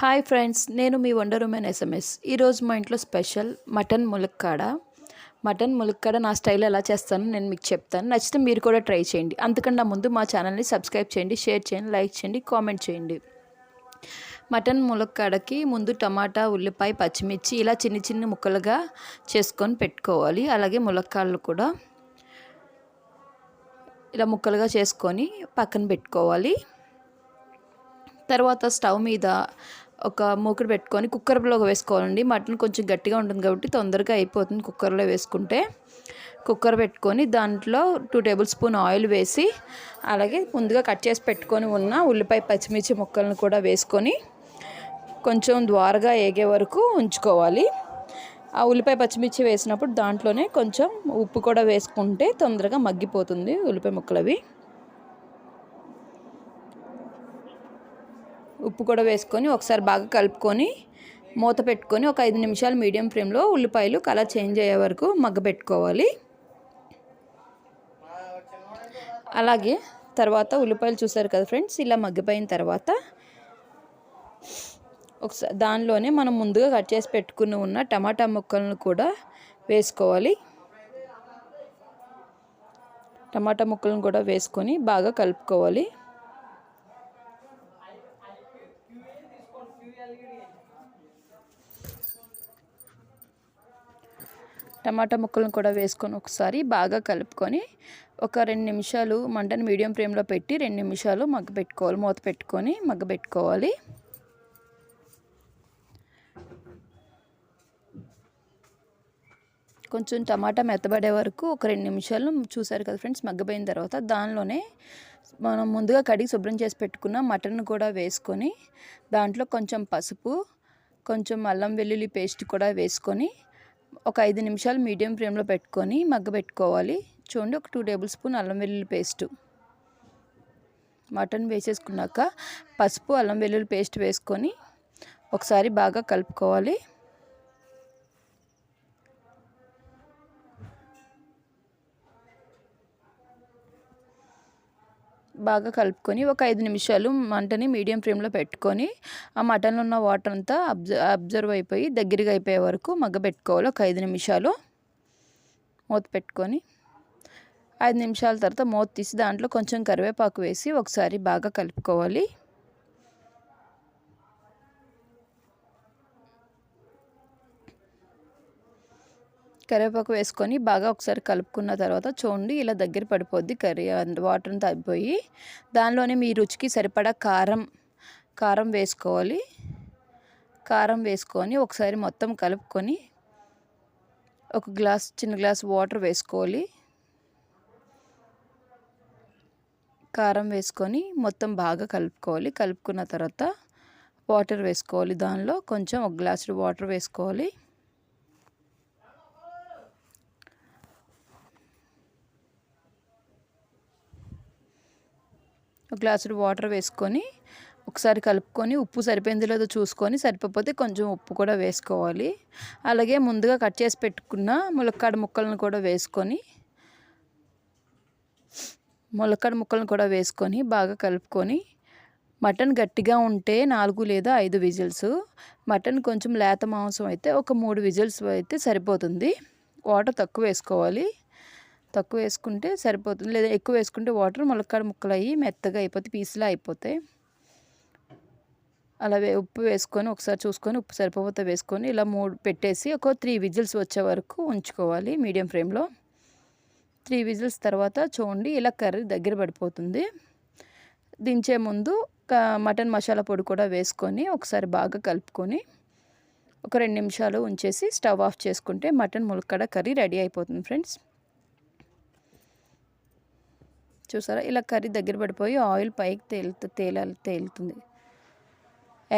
Hi friends నేను మీ wonder women SMS ఈరోజు మా ఇంట్లో స్పెషల్ మటన్ ములక్కాడ. మటన్ ములక్కాడ నా స్టైల్ ఎలా చేస్తానో నేను మీకు చెప్తాను. నచ్చితే మీరు కూడా ట్రై చేయండి. అంతకన్నా ముందు మా ఛానల్ని సబ్స్క్రైబ్ చేయండి షేర్ చేయండి లైక్ చేయండి కామెంట్ చేయండి. మటన్ ములక్కాడకి ముందు టమాటా ఉల్లిపాయ పచ్చిమిర్చి ఇలా చిన్న చిన్న ముక్కలుగా చేసుకొని పెట్టుకోవాలి. అలాగే ములక్కాడలు కూడా ఇలా ముక్కలుగా చేసుకొని పక్కన పెట్టుకోవాలి. తర్వాత స్టవ్ మీద ఒక మూకుడు పెట్టుకొని కుక్కర్లో వేసుకోవాలండి. మటన్ కొంచెం గట్టిగా ఉంటుంది కాబట్టి తొందరగా అయిపోతుంది కుక్కర్లో వేసుకుంటే. కుక్కర్ పెట్టుకొని దాంట్లో టూ టేబుల్ స్పూన్ ఆయిల్ వేసి అలాగే ముందుగా కట్ చేసి పెట్టుకొని ఉన్న ఉల్లిపాయ పచ్చిమిర్చి ముక్కలను కూడా వేసుకొని కొంచెం ద్వారగా ఏగే వరకు ఉంచుకోవాలి. ఆ ఉల్లిపాయ పచ్చిమిర్చి వేసినప్పుడు దాంట్లోనే కొంచెం ఉప్పు కూడా వేసుకుంటే తొందరగా మగ్గిపోతుంది ఉల్లిపాయ ముక్కలవి. ఉప్పు కూడా వేసుకొని ఒకసారి బాగా కలుపుకొని మూత పెట్టుకొని ఒక ఐదు నిమిషాలు మీడియం ఫ్లేమ్లో ఉల్లిపాయలు కలర్ చేంజ్ అయ్యే వరకు మగ్గబెట్టుకోవాలి అలాగే తర్వాత ఉల్లిపాయలు చూసారు కదా ఫ్రెండ్స్ ఇలా మగ్గిపోయిన తర్వాత ఒకసారి దానిలోనే మనం ముందుగా కట్ చేసి పెట్టుకుని ఉన్న టమాటా ముక్కలను కూడా వేసుకోవాలి. టమాటా ముక్కలను కూడా వేసుకొని బాగా కలుపుకోవాలి. టమాటా ముక్కలను కూడా వేసుకొని ఒకసారి బాగా కలుపుకొని ఒక రెండు నిమిషాలు మంటను మీడియం ఫ్లేమ్లో పెట్టి రెండు నిమిషాలు మగ్గ పెట్టుకోవాలి మూత పెట్టుకొని మగ్గ పెట్టుకోవాలి. కొంచెం టమాటా మెత్తబడే వరకు ఒక రెండు నిమిషాలు చూసారు కదా ఫ్రెండ్స్ మగ్గపోయిన తర్వాత దానిలోనే మనం ముందుగా కడిగి శుభ్రం చేసి పెట్టుకున్న మటన్ కూడా వేసుకొని దాంట్లో కొంచెం పసుపు కొంచెం అల్లం వెల్లుల్లి పేస్ట్ కూడా వేసుకొని ఒక ఐదు నిమిషాలు మీడియం ఫ్లేమ్లో పెట్టుకొని మగ్గబెట్టుకోవాలి. చూడండి ఒక టూ టేబుల్ స్పూన్ అల్లం వెల్లుల్లి పేస్ట్. మటన్ వేసేసుకున్నాక పసుపు అల్లం వెల్లుల్లి పేస్ట్ వేసుకొని ఒకసారి బాగా కలుపుకోవాలి. బాగా కలుపుకొని ఒక ఐదు నిమిషాలు మంటని మీడియం ఫ్లేమ్లో పెట్టుకొని ఆ మటన్లో ఉన్న వాటర్ అంతా అబ్జ అబ్జర్వ్ అయిపోయి దగ్గరగా అయిపోయే వరకు మగ్గబెట్టుకోవాలి ఒక ఐదు నిమిషాలు మూత పెట్టుకొని ఐదు నిమిషాల తర్వాత మూత తీసి దాంట్లో కొంచెం కరివేపాకు వేసి ఒకసారి బాగా కలుపుకోవాలి. కరివేపాకు వేసుకొని బాగా ఒకసారి కలుపుకున్న తర్వాత చూడండి ఇలా దగ్గర పడిపోద్ది కర్రీ వాటర్ అంతా అయిపోయి దానిలోనే మీ రుచికి సరిపడా కారం కారం వేసుకోవాలి. కారం వేసుకొని ఒకసారి మొత్తం కలుపుకొని ఒక గ్లాస్ చిన్న గ్లాస్ వాటర్ వేసుకోవాలి. కారం వేసుకొని మొత్తం బాగా కలుపుకోవాలి. కలుపుకున్న తర్వాత వాటర్ వేసుకోవాలి దానిలో. కొంచెం ఒక గ్లాసు వాటర్ వేసుకోవాలి. ఒక గ్లాసుడు వాటర్ వేసుకొని ఒకసారి కలుపుకొని ఉప్పు సరిపోయింది లేదో చూసుకొని సరిపోతే కొంచెం ఉప్పు కూడా వేసుకోవాలి. అలాగే ముందుగా కట్ చేసి పెట్టుకున్న ములక్కాడ ముక్కలను కూడా వేసుకొని ములక్కాడ ముక్కలను కూడా వేసుకొని బాగా కలుపుకొని మటన్ గట్టిగా ఉంటే నాలుగు లేదా ఐదు విజిల్స్ మటన్ కొంచెం లేత మాంసం అయితే ఒక మూడు విజిల్స్ అయితే సరిపోతుంది. వాటర్ తక్కువ వేసుకోవాలి. తక్కువ వేసుకుంటే సరిపోతుంది. లేదా ఎక్కువ వేసుకుంటే వాటర్ ములక్కాడ ముక్కలు అయ్యి మెత్తగా అయిపోతాయి పీసులా అయిపోతాయి అలా ఉప్పు వేసుకొని ఒకసారి చూసుకొని ఉప్పు సరిపోతే వేసుకొని ఇలా మూడు పెట్టేసి ఒక త్రీ విజిల్స్ వచ్చే వరకు ఉంచుకోవాలి మీడియం ఫ్లేమ్లో. త్రీ విజిల్స్ తర్వాత చూడండి ఇలా కర్రీ దగ్గర పడిపోతుంది. దించే ముందు మటన్ మసాలా పొడి కూడా వేసుకొని ఒకసారి బాగా కలుపుకొని ఒక రెండు నిమిషాలు ఉంచేసి స్టవ్ ఆఫ్ చేసుకుంటే మటన్ ములక్కడ కర్రీ రెడీ అయిపోతుంది ఫ్రెండ్స్. చూసారా? ఇలా కర్రీ దగ్గర పడిపోయి ఆయిల్ పైకి తేలు తేల తేలుతుంది.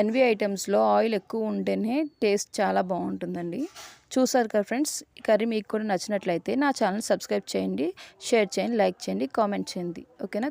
ఎన్వి ఐటమ్స్లో ఆయిల్ ఎక్కువ ఉంటేనే టేస్ట్ చాలా బాగుంటుందండి. చూసారు కదా ఫ్రెండ్స్ ఈ కర్రీ మీకు కూడా నచ్చినట్లయితే నా ఛానల్ సబ్స్క్రైబ్ చేయండి షేర్ చేయండి లైక్ చేయండి కామెంట్ చేయండి. ఓకేనా?